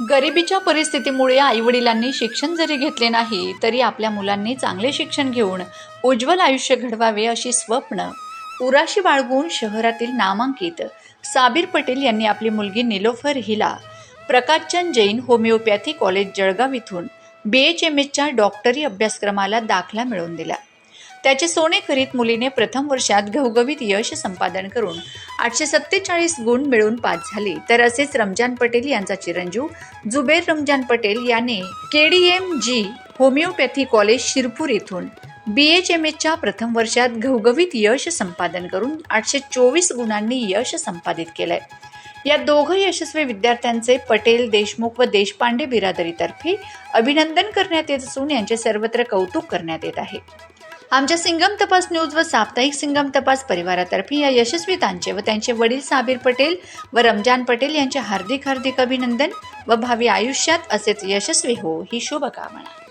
गरिबीच्या परिस्थितीमुळे आईवडिलांनी शिक्षण जरी घेतले नाही तरी आपल्या मुलांनी चांगले शिक्षण घेऊन उज्ज्वल आयुष्य घडवावे अशी स्वप्न उराशी बाळगून शहरातील नामांकित साबीर पटेल यांनी आपली मुलगी निलोफर हिला प्रकाशचंद जैन होमिओपॅथी कॉलेज जळगाव इथून बी एच एम एसच्या डॉक्टरी अभ्यासक्रमाला दाखला मिळवून दिला. त्याचे सोने करीत मुलीने प्रथम वर्षात घवघवीत यश संपादन करून आठशे सत्तेचाळीस गुण मिळून पास झाली. तर असेच रमजान पटेल यांचा चिरंजीव जुबेर रमजान पटेल याने K D M G homeopathy college Shirpur येथून बी एच एम एच्या प्रथम वर्षात घवघवीत यश संपादन करून आठशे चोवीस गुणांनी यश संपादित केलंय. या दोघं यशस्वी विद्यार्थ्यांचे पटेल देशमुख व देशपांडे बिरादरीतर्फे अभिनंदन करण्यात येत असून यांचे सर्वत्र कौतुक करण्यात येत आहे. आमच्या सिंगम तपास न्यूज व साप्ताहिक सिंगम तपास परिवारातर्फे या यशस्वीतांचे व त्यांचे वडील साबीर पटेल व रमजान पटेल यांचे हार्दिक हार्दिक अभिनंदन व भावी आयुष्यात असेच यशस्वी हो ही शुभकामना.